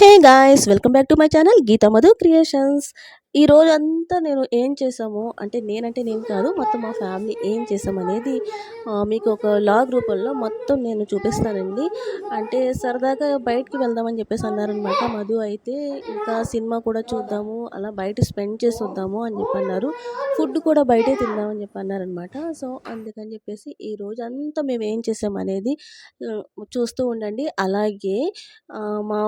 Hey guys welcome back to my channel Geetha Madhu creations ఈ రోజంతా నేను ఏం చేసాము అంటే నేనంటే నేను కాదు మొత్తం మా ఫ్యామిలీ ఏం చేసామనేది మీకు ఒక లాగ్ రూపంలో మొత్తం నేను చూపిస్తానండి. అంటే సరదాగా బయటికి వెళ్దామని చెప్పేసి అన్నారనమాట మధు అయితే. ఇంకా సినిమా కూడా చూద్దాము అలా బయట స్పెండ్ చేసి వద్దాము అని చెప్పి అన్నారు. ఫుడ్ కూడా బయటే తిందామని చెప్పి అన్నారనమాట. సో అందుకని చెప్పేసి ఈ రోజంతా మేము ఏం చేసామనేది చూస్తూ ఉండండి. అలాగే మా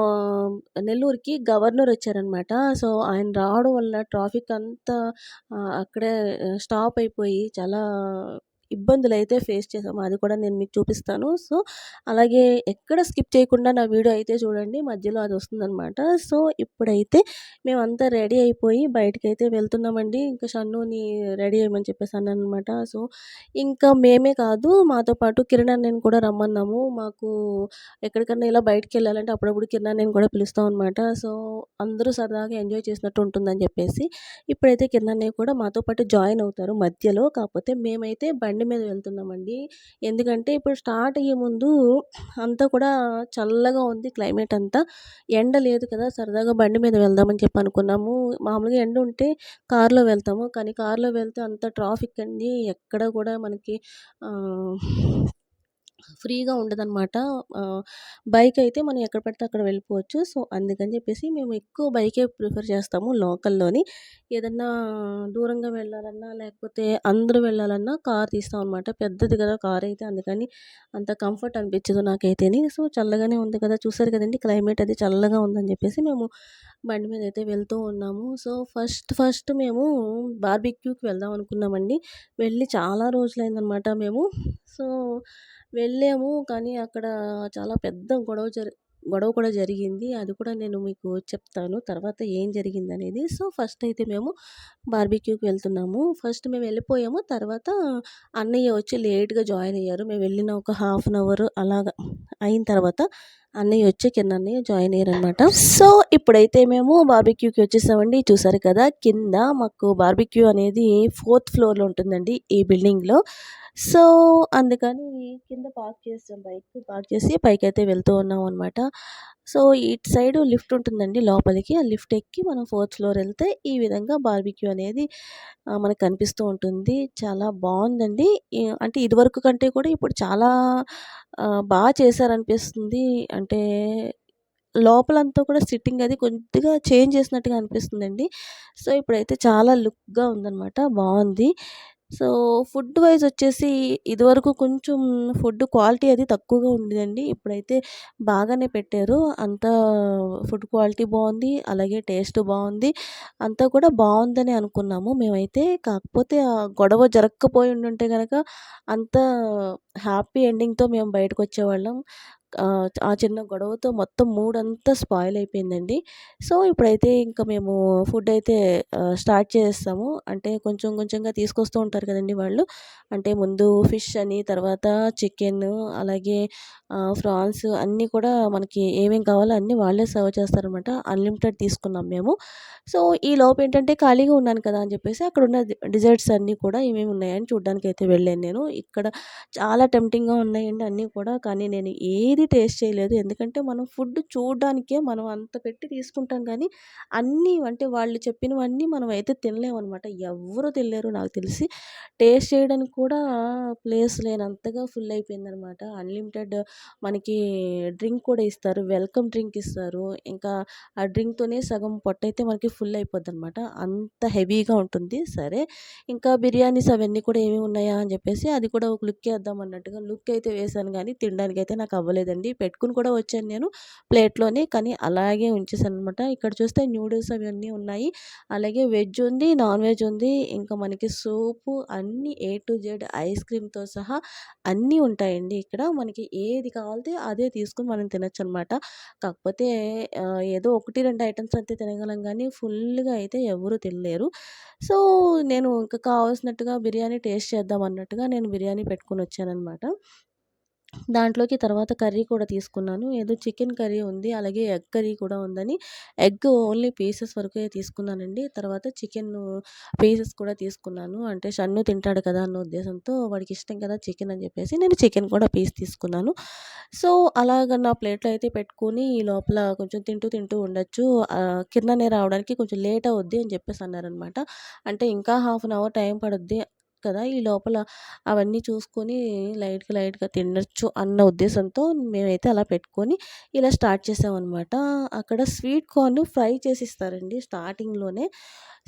నెల్లూరుకి గవర్నర్ వచ్చారనమాట. సో ఆయన రావడం వల్ల ట్రాఫిక్ అంతా అక్కడే స్టాప్ అయిపోయి చాలా ఇబ్బందులు అయితే ఫేస్ చేసాము అది కూడా నేను మీకు చూపిస్తాను. సో అలాగే ఎక్కడ స్కిప్ చేయకుండా నా వీడియో అయితే చూడండి. మధ్యలో అది వస్తుందన్నమాట. సో ఇప్పుడైతే మేమంతా రెడీ అయిపోయి బయటకు అయితే వెళ్తున్నామండి. ఇంకా షన్నుని రెడీ అయ్యమని చెప్పేసి అనమాట సో ఇంకా మేమే కాదు మాతో పాటు కిరణ్ నేను కూడా రమ్మన్నాము. మాకు ఎక్కడికన్నా ఇలా బయటకు వెళ్ళాలంటే అప్పుడప్పుడు కిరణ్ నేను కూడా పిలుస్తాం అనమాట సో అందరూ సరదాగా ఎంజాయ్ చేసినట్టు ఉంటుందని చెప్పేసి ఇప్పుడైతే కిరణ్ కూడా మాతో పాటు జాయిన్ అవుతారు మధ్యలో. కాకపోతే మేమైతే బండి బండి మీద వెళ్తున్నామండి. ఎందుకంటే ఇప్పుడు స్టార్ట్ అయ్యే ముందు అంతా కూడా చల్లగా ఉంది క్లైమేట్ అంతా. ఎండ లేదు కదా సరదాగా బండి మీద వెళ్దామని చెప్పి అనుకున్నాము. మామూలుగా ఎండ ఉంటే కారులో వెళ్తాము. కానీ కారులో వెళ్తే అంత ట్రాఫిక్ అండి. ఎక్కడ కూడా మనకి ఫ్రీగా ఉండదన్నమాట. బైక్ అయితే మనం ఎక్కడ పడితే అక్కడ వెళ్ళిపోవచ్చు. సో అందుకని చెప్పేసి మేము ఎక్కువ బైకే ప్రిఫర్ చేస్తాము లోకల్లోని. ఏదన్నా దూరంగా వెళ్ళాలన్నా లేకపోతే అందరూ వెళ్ళాలన్నా కార్ తీస్తాం అనమాట పెద్దది కదా కార్ అయితే అందుకని అంత కంఫర్ట్ అనిపించదు నాకైతేని. సో చల్లగానే ఉంది కదా. చూసారు కదండి క్లైమేట్ అది చల్లగా ఉందని చెప్పేసి మేము బండి మీద అయితే వెళ్తూ ఉన్నాము. సో ఫస్ట్ ఫస్ట్ మేము బార్బిక్యూకి వెళ్దాం అనుకున్నామండి. వెళ్ళి చాలా రోజులైందనమాట మేము. సో వెళ్ళాము. కానీ అక్కడ చాలా పెద్ద గొడవ జరి గొడవ కూడా జరిగింది. అది కూడా నేను మీకు చెప్తాను. తర్వాత ఏం జరిగింది అనేది సో ఫస్ట్ అయితే మేము బార్బిక్యూకి వెళ్తున్నాము. ఫస్ట్ మేము వెళ్ళిపోయాము. తర్వాత అన్నయ్య వచ్చి లేట్గా జాయిన్ అయ్యారు. మేము వెళ్ళిన ఒక హాఫ్ అన్ అవర్ అలాగా అయిన తర్వాత అన్నయ్య వచ్చి కింద అన్నయ్య జాయిన్ అయ్యారు అనమాట సో ఇప్పుడైతే మేము బార్బిక్యూకి వచ్చేసామండి. చూసారు కదా! కింద మాకు బార్బిక్యూ అనేది ఫోర్త్ ఫ్లోర్లో ఉంటుందండి ఈ బిల్డింగ్లో. సో అందుకని కింద పార్క్ చేసాం బైక్ పార్క్ చేసి పైకి అయితే వెళ్తూ ఉన్నాం అనమాట సో ఇటు సైడ్ లిఫ్ట్ ఉంటుందండి లోపలికి. ఆ లిఫ్ట్ ఎక్కి మనం ఫోర్త్ ఫ్లోర్ వెళ్తే ఈ విధంగా బార్బిక్యూ అనేది మనకు కనిపిస్తూ ఉంటుంది. చాలా బాగుందండి. అంటే ఇదివరకు కంటే కూడా ఇప్పుడు చాలా బాగా చేశారనిపిస్తుంది. అంటే లోపలంతా కూడా సిట్టింగ్ అది కొద్దిగా చేంజ్ చేసినట్టుగా అనిపిస్తుందండి. సో ఇప్పుడైతే చాలా లుక్గా ఉందన్నమాట. బాగుంది. సో ఫుడ్ వైజ్ వచ్చేసి ఇదివరకు కొంచెం ఫుడ్ క్వాలిటీ అది తక్కువగా ఉండేదండి. ఇప్పుడైతే బాగానే పెట్టారు. అంత ఫుడ్ క్వాలిటీ బాగుంది అలాగే టేస్ట్ బాగుంది. అంతా కూడా బాగుందని అనుకున్నాము. మేమైతే కాకపోతే ఆ గొడవ జరగకపోయి ఉండుంటే కనుక అంత హ్యాపీ ఎండింగ్తో మేము బయటకు వచ్చేవాళ్ళం ఆ, చిన్న గొడవతో మొత్తం మూడ్ అంతా స్పాయిల్ అయిపోయిందండి. సో ఇప్పుడైతే ఇంకా మేము ఫుడ్ అయితే స్టార్ట్ చేస్తాము. అంటే కొంచెం కొంచెంగా తీసుకొస్తూ ఉంటారు కదండి వాళ్ళు. అంటే ముందు ఫిష్ అని తర్వాత చికెన్ అలాగే ఫ్రాన్స్ అన్నీ కూడా మనకి ఏమేమి కావాలో అన్నీ వాళ్ళే సర్వ్ చేస్తారనమాట. అన్లిమిటెడ్ తీసుకున్నాం మేము. సో ఈ లోపు ఏంటంటే ఖాళీగా ఉన్నాను కదా అని చెప్పేసి అక్కడ ఉన్న డిజర్ట్స్ అన్నీ కూడా ఏమేమి ఉన్నాయని చూడడానికి అయితే వెళ్ళాను నేను. ఇక్కడ చాలా టెంప్టింగ్గా ఉన్నాయండి అన్నీ కూడా. కానీ నేను ఏది టేస్ట్ చేయలేదు. ఎందుకంటే మనం ఫుడ్ చూడడానికే మనం అంత పెట్టి తీసుకుంటాం కానీ అన్నీ అంటే వాళ్ళు చెప్పినవన్నీ మనం అయితే తినలేమన్నమాట ఎవరు తినలేరు నాకు తెలిసి. టేస్ట్ చేయడానికి కూడా ప్లేస్ లేనంతగా ఫుల్ అయిపోయిందనమాట. అన్లిమిటెడ్ మనకి డ్రింక్ కూడా ఇస్తారు. వెల్కమ్ డ్రింక్ ఇస్తారు. ఇంకా ఆ డ్రింక్తోనే సగం పొట్ట అయితే మనకి ఫుల్ అయిపోద్ది అనమాట అంత హెవీగా ఉంటుంది. సరే ఇంకా బిర్యానీస్ అవన్నీ కూడా ఏమి ఉన్నాయా అని చెప్పేసి అది కూడా ఒక లుక్ వేద్దాం అన్నట్టుగా లుక్ అయితే వేసాను కానీ తినడానికి అయితే నాకు లేదండి. పెట్టుకుని కూడా వచ్చాను నేను ప్లేట్లోనే. కానీ అలాగే ఉంచేసాను అనమాట ఇక్కడ చూస్తే న్యూడిల్స్ అవన్నీ ఉన్నాయి. అలాగే వెజ్ ఉంది నాన్ వెజ్ ఉంది. ఇంకా మనకి సూపు అన్నీ ఏ టు జెడ్ ఐస్ క్రీమ్తో సహా అన్నీ ఉంటాయండి ఇక్కడ. మనకి ఏది కావాలితే అదే తీసుకుని మనం తినచ్చు అనమాట కాకపోతే ఏదో ఒకటి రెండు ఐటమ్స్ అయితే తినగలం కానీ ఫుల్గా అయితే ఎవరు తినలేరు. సో నేను ఇంకా కావాల్సినట్టుగా బిర్యానీ టేస్ట్ చేద్దాం అన్నట్టుగా నేను బిర్యానీ పెట్టుకొని వచ్చానమాట దాంట్లోకి తర్వాత కర్రీ కూడా తీసుకున్నాను. ఏదో చికెన్ కర్రీ ఉంది. అలాగే ఎగ్ కర్రీ కూడా ఉందని ఎగ్ ఓన్లీ పీసెస్ వరకే తీసుకున్నానండి. తర్వాత చికెన్ పీసెస్ కూడా తీసుకున్నాను. అంటే షన్ను తింటాడు కదా అన్న ఉద్దేశంతో వాడికి ఇష్టం కదా చికెన్ అని చెప్పేసి నేను చికెన్ కూడా పీస్ తీసుకున్నాను. సో, అలాగ నా ప్లేట్‌లో అయితే పెట్టుకొని ఈ లోపల కొంచెం తింటూ తింటూ ఉండొచ్చు. కిందనే రావడానికి కొంచెం లేట్ అవుద్ది అని చెప్పేసి అన్నారనమాట. అంటే ఇంకా హాఫ్ అన్ అవర్ టైం పడుద్ది కదా! ఈ లోపల అవన్నీ చూసుకొని లైట్‌గా లైట్‌గా తినొచ్చు అన్న ఉద్దేశంతో మేమైతే అలా పెట్టుకొని ఇలా స్టార్ట్ చేసామనమాట. అక్కడ స్వీట్ కార్న్ ఫ్రై చేసి ఇస్తారండి స్టార్టింగ్‌లోనే.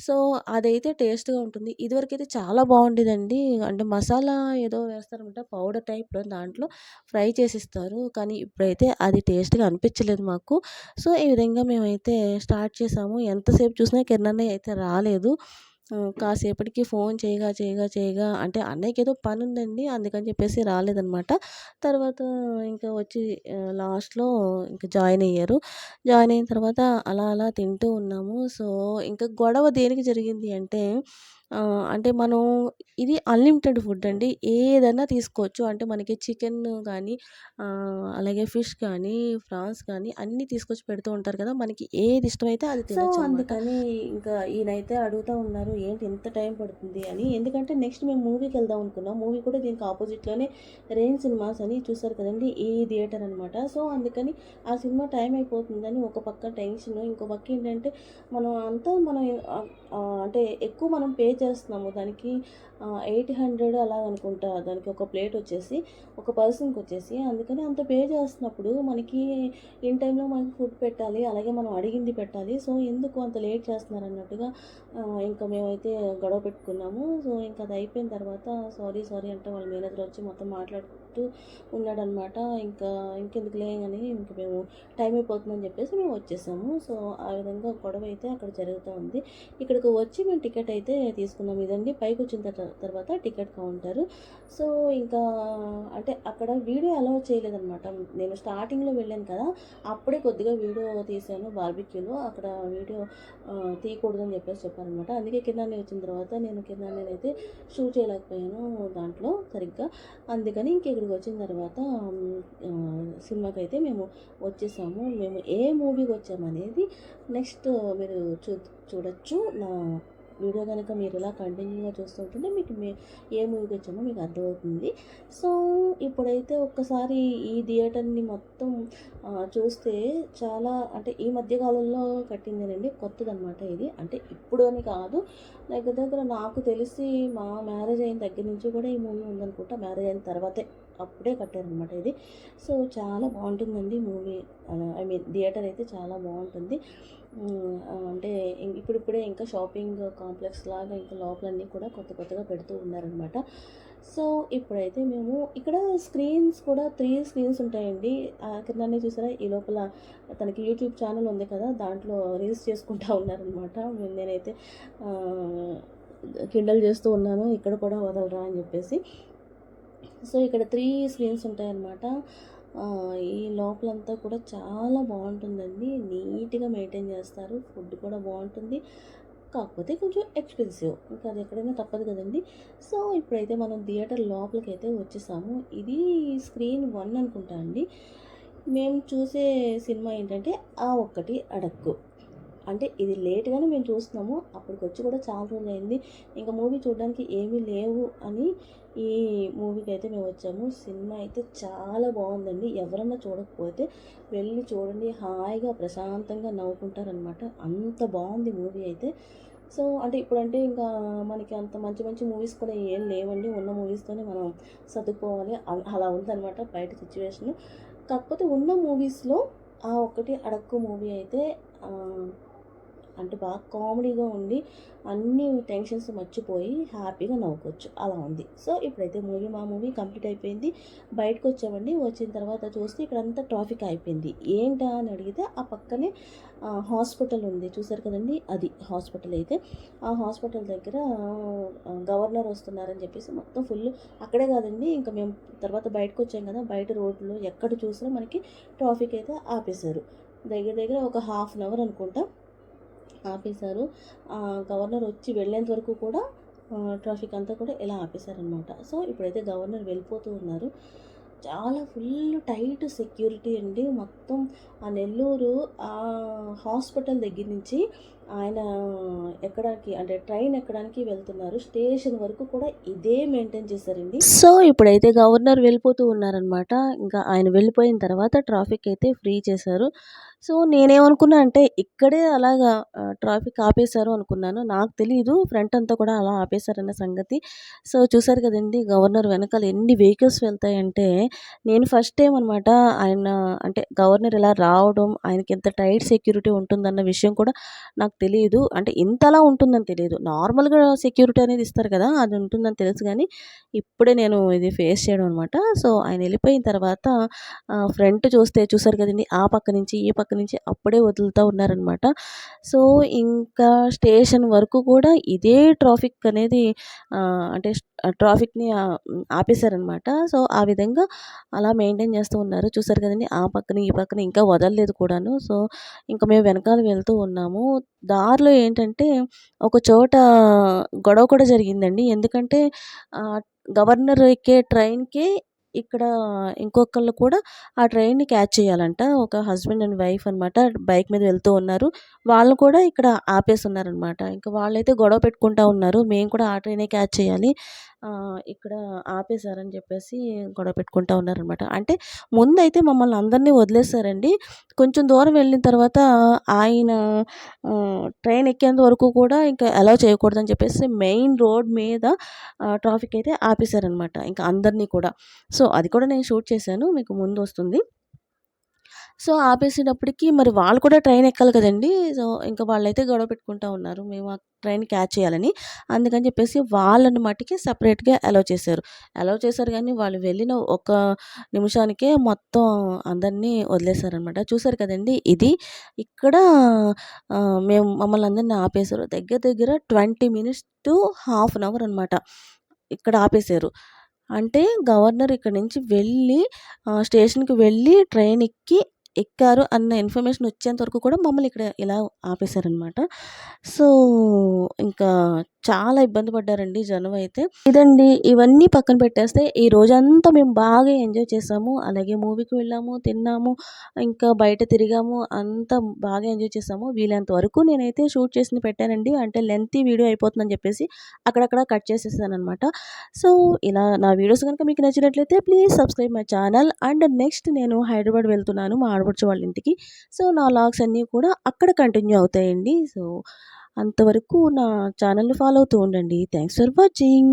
సో, అదైతే టేస్ట్‌గా ఉంటుంది. ఇదివరకైతే చాలా బాగుండేదండి. అంటే మసాలా ఏదో వేస్తారనమాట పౌడర్ టైప్‌లో దాంట్లో ఫ్రై చేసిస్తారు. కానీ ఇప్పుడైతే అది టేస్ట్‌గా అనిపించలేదు మాకు. సో, ఈ విధంగా మేమైతే స్టార్ట్ చేసాము. ఎంతసేపు చూసినా కిరణ్ అయితే రాలేదు. కాసేపటికి ఫోన్ చేయగా చేయగా చేయగా అంటే అన్నయ్యకి ఏదో పని ఉందండి అందుకని చెప్పేసి రాలేదనమాట. తర్వాత ఇంకా వచ్చి లాస్ట్‌లో ఇంకా జాయిన్ అయ్యారు. జాయిన్ అయిన తర్వాత అలా అలా తింటూ ఉన్నాము. సో, ఇంకా గొడవ దేనికి జరిగింది అంటే అంటే మనం ఇది అన్‌లిమిటెడ్ ఫుడ్ అండి. ఏదైనా తీసుకోవచ్చు. అంటే మనకి చికెన్ ఆహ్, అలాగే ఫిష్ కానీ, ఫ్రాన్స్ కానీ అన్నీ తీసుకొచ్చి పెడుతూ ఉంటారు కదా! మనకి ఏది ఇష్టమైతే అది సో, తినొచ్చనమాట. అందుకని ఇంకా ఈయనైతే అడుగుతా ఉన్నారు. ఏంటి ఇంత టైం పడుతుంది అని. ఎందుకంటే నెక్స్ట్ మేము మూవీకెళ్దాం అనుకున్నాం. మూవీ కూడా దీనికి ఆపోజిట్‌లోనే రేంజ్ సినిమాస్ అని చూసారు కదండీ! ఈ థియేటర్ అనమాట. సో, అందుకని ఆ సినిమా టైం అయిపోతుందని ఒక పక్క టెన్షను. ఇంకో పక్క ఏంటంటే మనం అంతా మనం అంటే ఎక్కువ మనం పే చేస్తున్నాము. దానికి ఎయిటీ హండ్రెడ్ అలా అనుకుంటా దానికి ఒక ప్లేట్ వచ్చేసి ఒక పర్సన్కి వచ్చేసి అందుకని అంత పే చేస్తున్నప్పుడు మనకి ఇన్ టైంలో మనకి ఫుడ్ పెట్టాలి. అలాగే మనం అడిగింది పెట్టాలి. సో, ఎందుకు అంత లేట్ చేస్తున్నారు అన్నట్టుగా ఇంకా మేమైతే గొడవ పెట్టుకున్నాము. సో, ఇంకా అది అయిపోయిన తర్వాత సారీ సారీ అంటే వాళ్ళ మేనేజర్ వచ్చి మొత్తం మాట్లాడుతూ ఉన్నాడనమాట. ఇంకా ఇంకెందుకు లేని ఇంక మేము టైం అయిపోతుందని చెప్పేసి మేము వచ్చేసాము. సో, ఆ విధంగా గొడవ అయితే అక్కడ జరుగుతూ ఉంది. ఇక్కడికి వచ్చి మేము టికెట్ అయితే తీసుకున్నాం. ఇదండి పైకి వచ్చిన తర్వాత టికెట్ కౌంటర్ సో, ఇంకా అంటే అక్కడ వీడియో అలౌ చేయలేదనమాట. నేను స్టార్టింగ్‌లో వెళ్ళాను కదా! అప్పుడే కొద్దిగా వీడియో తీశాను బార్బిక్యూలో. అక్కడ వీడియో తీయకూడదని చెప్పేసి చెప్పారనమాట. అందుకే కింద వచ్చిన తర్వాత నేను కింద నేనైతే షూట్ చేయలేకపోయాను దాంట్లో సరిగ్గా. అందుకని ఇంక ఇక్కడికి వచ్చిన తర్వాత సినిమాకి అయితే మేము వచ్చేసాము. మేము ఏ మూవీకి వచ్చామనేది నెక్స్ట్ మీరు చూ చూడొచ్చు. నా వీడియో కనుక మీరు ఇలా కంటిన్యూగా చూస్తుంటుంటే మీకు మే ఏ మూవీకి వచ్చామో మీకు అర్థమవుతుంది. సో, ఇప్పుడైతే ఒక్కసారి ఈ థియేటర్‌ని మొత్తం చూస్తే చాలా అంటే ఈ మధ్యకాలంలో కట్టిందేనండి. కొత్తదనమాట ఇది. అంటే ఇప్పుడు అని కాదు. దగ్గర దగ్గర నాకు తెలిసి మా మ్యారేజ్ అయిన దగ్గర నుంచి కూడా ఈ మూవీ ఉందనుకుంటా. మ్యారేజ్ అయిన తర్వాతే అప్పుడే కట్టారనమాట ఇది. సో, చాలా బాగుంటుందండి మూవీ. ఐ మీన్ థియేటర్ అయితే చాలా బాగుంటుంది. అంటే ఇప్పుడిప్పుడే ఇంకా షాపింగ్ కాంప్లెక్స్ లాగా ఇంకా లోపలన్నీ కూడా కొత్త కొత్తగా పెడుతూ ఉన్నారనమాట. సో, ఇప్పుడైతే మేము ఇక్కడ స్క్రీన్స్ కూడా త్రీ స్క్రీన్స్ ఉంటాయండి. కిందనే చూసారా ఈ లోపల తనకి యూట్యూబ్ ఛానల్ ఉంది కదా! దాంట్లో రీల్స్ చేసుకుంటా ఉన్నారనమాట. నేనైతే కిండల్ చేస్తూ ఉన్నాను. ఇక్కడ కూడా వదలరా అని చెప్పేసి. సో, ఇక్కడ త్రీ స్క్రీన్స్ ఉంటాయన్నమాట. ఈ లోపలంతా కూడా చాలా బాగుంటుందండి. నీట్‌గా మెయింటైన్ చేస్తారు. ఫుడ్ కూడా బాగుంటుంది. కాకపోతే కొంచెం ఎక్స్‌పెన్సివ్. ఇంకా అది ఎక్కడైనా తప్పదు కదండి సో, ఇప్పుడైతే మనం థియేటర్ లోపలికి అయితే వచ్చేసాము. ఇది స్క్రీన్ వన్ అనుకుంటా అండి. మేము చూసే సినిమా ఏంటంటే 'ఆ ఒక్కటి అడక్కు.' అంటే ఇది లేట్‌గానే మేము చూస్తున్నాము. అప్పటికి వచ్చి కూడా చాలా రోజులయింది. ఇంకా మూవీ చూడడానికి ఏమీ లేవు అని ఈ మూవీకి అయితే మేము వచ్చాము. సినిమా అయితే చాలా బాగుందండి. ఎవరన్నా చూడకపోతే వెళ్ళి చూడండి. హాయిగా ప్రశాంతంగా నవ్వుకుంటారనమాట. అంత బాగుంది మూవీ అయితే. సో, అంటే ఇప్పుడంటే ఇంకా మనకి అంత మంచి మంచి మూవీస్ కూడా ఏం లేవండి. ఉన్న మూవీస్‌తోనే మనం సర్దుకుపోవాలి. అ అలా ఉందన్నమాట బయట సిచ్యువేషన్ కాకపోతే ఉన్న మూవీస్‌లో 'ఆ ఒక్కటి అడక్కు' మూవీ అయితే అంటే బాగా కామెడీగా ఉండి అన్ని టెన్షన్స్ మర్చిపోయి హ్యాపీగా నవ్వుకోవచ్చు. అలా ఉంది. సో, ఇప్పుడైతే మూవీ మా మూవీ కంప్లీట్ అయిపోయింది. బయటకొచ్చామండి. వచ్చిన తర్వాత చూస్తే ఇక్కడంతా ట్రాఫిక్ అయిపోయింది. ఏంటా అని అడిగితే ఆ పక్కనే హాస్పిటల్ ఉంది. చూసారు కదండీ! అది హాస్పిటల్ అయితే. ఆ హాస్పిటల్ దగ్గర గవర్నర్ వస్తున్నారని చెప్పేసి మొత్తం ఫుల్ అక్కడే కాదండి ఇంకా మేము తర్వాత బయటకొచ్చాం కదా! బయట రోడ్‌లో ఎక్కడ చూసినా మనకి ట్రాఫిక్ అయితే ఆపేశారు. దగ్గర దగ్గర ఒక హాఫ్ అన్ అవర్ అనుకుంటా ఆపేశారు. గవర్నర్ వచ్చి వెళ్ళేంత వరకు కూడా ట్రాఫిక్ అంతా కూడా ఇలా ఆపేశారనమాట. సో, ఇప్పుడైతే గవర్నర్ వెళ్ళిపోతూ ఉన్నారు. చాలా ఫుల్ టైట్ సెక్యూరిటీ అండి మొత్తం ఆ నెల్లూరు ఆ హాస్పిటల్ దగ్గర నుంచి ఆయన ఎక్కడానికి అంటే ట్రైన్ ఎక్కడానికి వెళ్తున్నారు. స్టేషన్ వరకు కూడా ఇదే మెయింటైన్ చేశారండి. సో ఇప్పుడైతే గవర్నర్ వెళ్ళిపోతూ ఉన్నారనమాట ఇంకా ఆయన వెళ్ళిపోయిన తర్వాత ట్రాఫిక్ అయితే ఫ్రీ చేశారు. సో నేనేమనుకున్నా అంటే ఇక్కడే అలాగా ట్రాఫిక్ ఆపేశారు అనుకున్నాను. నాకు తెలియదు ఫ్రంట్ అంతా కూడా అలా ఆపేశారన్న సంగతి. సో చూసారు కదండి గవర్నర్ వెనకాల ఎన్ని వెహికల్స్ వెళ్తాయంటే నేను ఫస్ట్ టైం అనమాట ఆయన అంటే గవర్నర్ ఇలా రావడం ఆయనకి ఎంత టైట్ సెక్యూరిటీ ఉంటుందన్న విషయం కూడా నాకు తెలియదు అంటే ఇంతలా ఉంటుందని తెలియదు నార్మల్గా సెక్యూరిటీ అనేది ఇస్తారు కదా అది ఉంటుందని తెలుసు కానీ ఇప్పుడే నేను ఇది ఫేస్ చేయడం అనమాట సో ఆయన వెళ్ళిపోయిన తర్వాత ఫ్రంట్ చూస్తే చూసారు కదండి ఆ పక్క నుంచి ఈ పక్క నుంచి అప్పుడే వదులుతూ ఉన్నారనమాట సో ఇంకా స్టేషన్ వరకు కూడా ఇదే ట్రాఫిక్ అనేది అంటే ట్రాఫిక్ని ఆపేశారనమాట సో ఆ విధంగా అలా మెయింటైన్ చేస్తూ ఉన్నారు. చూసారు కదండి ఆ పక్కన ఈ పక్కన ఇంకా వదలలేదు కూడాను. సో ఇంకా మేము వెనకాల వెళ్తూ ఉన్నాము. దారిలో ఏంటంటే ఒక చోట గొడవ కూడా జరిగిందండి. ఎందుకంటే గవర్నర్ ఎక్కే ట్రైన్కి ఇక్కడ ఇంకొకళ్ళు కూడా ఆ ట్రైన్ని క్యాచ్ చేయాలంట. ఒక హస్బెండ్ అండ్ వైఫ్ అనమాట బైక్ మీద వెళ్తూ ఉన్నారు. వాళ్ళు కూడా ఇక్కడ ఆపేస్తున్నారనమాట ఇంకా వాళ్ళైతే గొడవ పెట్టుకుంటా ఉన్నారు. మేము కూడా ఆ ట్రైనే క్యాచ్ చేయాలి. ఇక్కడ ఆపేశారని చెప్పేసి గొడవ పెట్టుకుంటా ఉన్నారనమాట అంటే ముందైతే మమ్మల్ని అందరినీ వదిలేశారండి. కొంచెం దూరం వెళ్ళిన తర్వాత ఆయన ట్రైన్ ఎక్కేంత వరకు కూడా ఇంకా అలౌ చేయకూడదని చెప్పేసి మెయిన్ రోడ్ మీద ట్రాఫిక్ అయితే ఆపేశారనమాట ఇంకా అందరినీ కూడా. సో సో అది కూడా నేను షూట్ చేశాను. మీకు ముందు వస్తుంది. సో ఆపేసేటప్పటికి మరి వాళ్ళు కూడా ట్రైన్ ఎక్కాలి కదండి. సో ఇంకా వాళ్ళైతే గొడవ పెట్టుకుంటా ఉన్నారు. మేము ఆ ట్రైన్ క్యాచ్ చేయాలని. అందుకని చెప్పేసి వాళ్ళని మట్టికి సపరేట్గా అలౌ చేశారు. అలౌ చేశారు కానీ వాళ్ళు వెళ్ళిన ఒక నిమిషానికే మొత్తం అందరినీ వదిలేశారనమాట చూసారు కదండి ఇది. ఇక్కడ మేము మమ్మల్ని అందరినీ ఆపేశారు. దగ్గర దగ్గర twenty minutes to half an hour అనమాట ఇక్కడ ఆపేశారు. అంటే గవర్నర్ ఇక్కడ నుంచి వెళ్ళి స్టేషన్కి వెళ్ళి ట్రైన్ ఎక్కి ఎక్కారు అన్న ఇన్ఫర్మేషన్ వచ్చేంత వరకు కూడా మమ్మల్ని ఇక్కడ ఇలా ఆపేశారనమాట సో ఇంకా చాలా ఇబ్బంది పడ్డారండి జనం అయితే. ఇదండి ఇవన్నీ పక్కన పెట్టేస్తే ఈ రోజంతా మేము బాగా ఎంజాయ్ చేసాము. అలాగే మూవీకి వెళ్ళాము తిన్నాము ఇంకా బయట తిరిగాము అంతా బాగా ఎంజాయ్ చేసాము. వీలైనంత వరకు నేనైతే షూట్ చేసి పెట్టానండి. అంటే లెంతీ వీడియో అయిపోతుందని చెప్పేసి అక్కడక్కడ కట్ చేసేసాను అనమాట సో ఇలా నా వీడియోస్ కనుక మీకు నచ్చినట్లయితే please subscribe my channel. And next నేను హైదరాబాద్ వెళ్తున్నాను మా ఆడపడుచు వాళ్ళ ఇంటికి. సో నా లాగ్స్ అన్నీ కూడా అక్కడ కంటిన్యూ అవుతాయండి. సో అంతవరకు నా ఛానల్ని ఫాలో అవుతూ ఉండండి. Thanks for watching